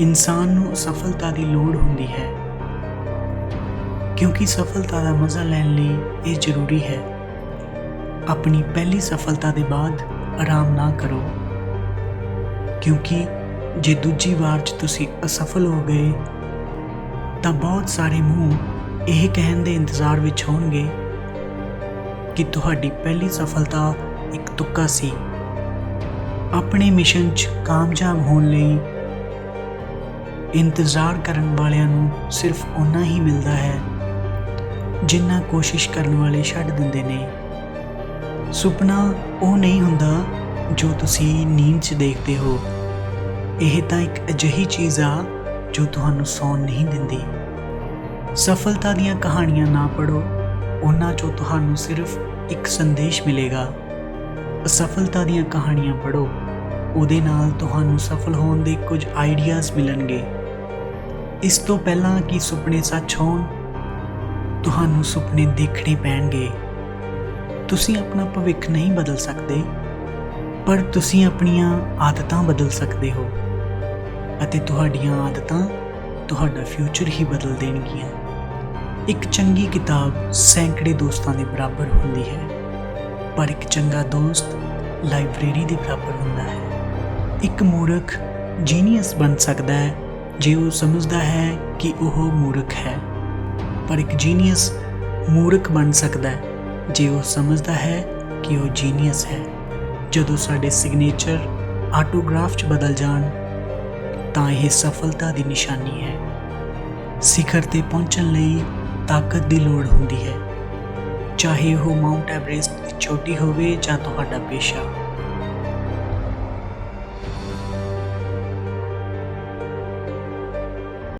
ਇਨਸਾਨ ਨੂੰ ਸਫਲਤਾ ਦੀ ਲੋੜ ਹੁੰਦੀ ਹੈ। ਕਿਉਂਕਿ ਸਫਲਤਾ ਦਾ ਮਜ਼ਾ ਲੈਣ ਲਈ ਇਹ ਜ਼ਰੂਰੀ ਹੈ। ਆਪਣੀ ਪਹਿਲੀ ਸਫਲਤਾ ਦੇ ਬਾਅਦ ਆਰਾਮ ਨਾ ਕਰੋ। ਕਿਉਂਕਿ ਜੇ ਦੂਜੀ ਵਾਰ 'ਚ ਤੁਸੀਂ ਅਸਫਲ ਹੋ ਗਏ, ਤਾਂ ਬਹੁਤ ਸਾਰੇ ਮੂੰਹ ਇਹ ਕਹਿਣ ਦੇ ਇੰਤਜ਼ਾਰ ਵਿੱਚ ਹੋਣਗੇ ਕਿ ਤੁਹਾਡੀ ਪਹਿਲੀ ਸਫਲਤਾ ਇੱਕ ਤੁੱਕਾ ਸੀ। ਆਪਣੇ ਮਿਸ਼ਨ 'ਚ ਕਾਮਯਾਬ ਹੋਣ ਲਈ ਇੰਤਜ਼ਾਰ ਕਰਨ ਵਾਲਿਆਂ ਨੂੰ ਸਿਰਫ ਉਨਾ ਹੀ ਮਿਲਦਾ ਹੈ ਜਿੰਨਾ ਕੋਸ਼ਿਸ਼ ਕਰਨ ਵਾਲੇ ਛੱਡ ਦਿੰਦੇ ਨੇ। ਸੁਪਨਾ ਉਹ ਨਹੀਂ ਹੁੰਦਾ ਜੋ ਤੁਸੀਂ ਨੀਂਦ 'ਚ ਦੇਖਦੇ ਹੋ। ਇਹ ਤਾਂ ਇੱਕ ਅਜਿਹੀ ਚੀਜ਼ ਆ ਜੋ ਤੁਹਾਨੂੰ ਸੌਣ ਨਹੀਂ ਦਿੰਦੀ। ਸਫਲਤਾ ਦੀਆਂ ਕਹਾਣੀਆਂ ਨਾ ਪੜੋ ਉਹਨਾਂ 'ਚੋਂ ਤੁਹਾਨੂੰ ਸਿਰਫ ਇੱਕ ਸੰਦੇਸ਼ ਮਿਲੇਗਾ। ਅਸਫਲਤਾ ਦੀਆਂ ਕਹਾਣੀਆਂ ਪੜੋ ਉਹਦੇ ਨਾਲ ਤੁਹਾਨੂੰ ਸਫਲ ਹੋਣ ਦੇ ਕੁਝ ਆਈਡੀਆਜ਼ ਮਿਲਣਗੇ। ਇਸ ਤੋਂ ਪਹਿਲਾਂ ਕਿ ਸੁਪਨੇ ਸੱਚ ਹੋਣ? ਤੁਹਾਨੂੰ ਸੁਪਨੇ ਦੇਖਣੇ ਪੈਣਗੇ। ਤੁਸੀਂ ਆਪਣਾ ਭਵਿੱਖ ਨਹੀਂ ਬਦਲ ਸਕਦੇ, ਪਰ ਤੁਸੀਂ ਆਪਣੀਆਂ ਆਦਤਾਂ ਬਦਲ ਸਕਦੇ ਹੋ ਅਤੇ ਤੁਹਾਡੀਆਂ ਆਦਤਾਂ ਤੁਹਾਡਾ ਫਿਊਚਰ ਹੀ ਬਦਲ ਦੇਣਗੀਆਂ। ਇੱਕ ਚੰਗੀ ਕਿਤਾਬ ਸੈਂਕੜੇ ਦੋਸਤਾਂ ਦੇ ਬਰਾਬਰ ਹੁੰਦੀ ਹੈ, ਪਰ ਇੱਕ ਚੰਗਾ ਦੋਸਤ ਲਾਇਬ੍ਰੇਰੀ ਦੇ ਬਰਾਬਰ ਹੁੰਦਾ ਹੈ। ਇੱਕ ਮੂਰਖ ਜੀਨੀਅਸ ਬਣ ਸਕਦਾ ਹੈ, ਜੇ ਉਹ ਸਮਝਦਾ ਹੈ ਕਿ ਉਹ ਮੂਰਖ ਹੈ। ਪਰ ਇੱਕ ਜੀਨੀਅਸ ਮੂਰਖ ਬਣ ਸਕਦਾ ਹੈ, ਜੇ ਉਹ ਸਮਝਦਾ ਹੈ ਕਿ ਉਹ ਜੀਨੀਅਸ ਹੈ। ਜਦੋਂ ਸਾਡੇ ਸਿਗਨੇਚਰ ਆਟੋਗ੍ਰਾਫ 'ਚ ਬਦਲ ਜਾਣ, ਤਾਂ ਇਹ ਸਫਲਤਾ ਦੀ ਨਿਸ਼ਾਨੀ ਹੈ। ਸਿਖਰ ਤੇ ਪਹੁੰਚਣ ਲਈ ਤਾਕਤ ਦੀ ਲੋੜ ਹੁੰਦੀ ਹੈ। ਚਾਹੇ ਉਹ ਮਾਊਂਟ ਐਵਰੈਸਟ ਦੀ ਚੋਟੀ ਹੋਵੇ ਜਾਂ ਤੁਹਾਡਾ ਪੇਸ਼ਾ।